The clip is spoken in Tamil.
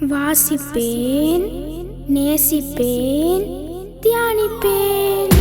வாசிப்பேன் நேசிப்பேன் தியானிப்பேன்.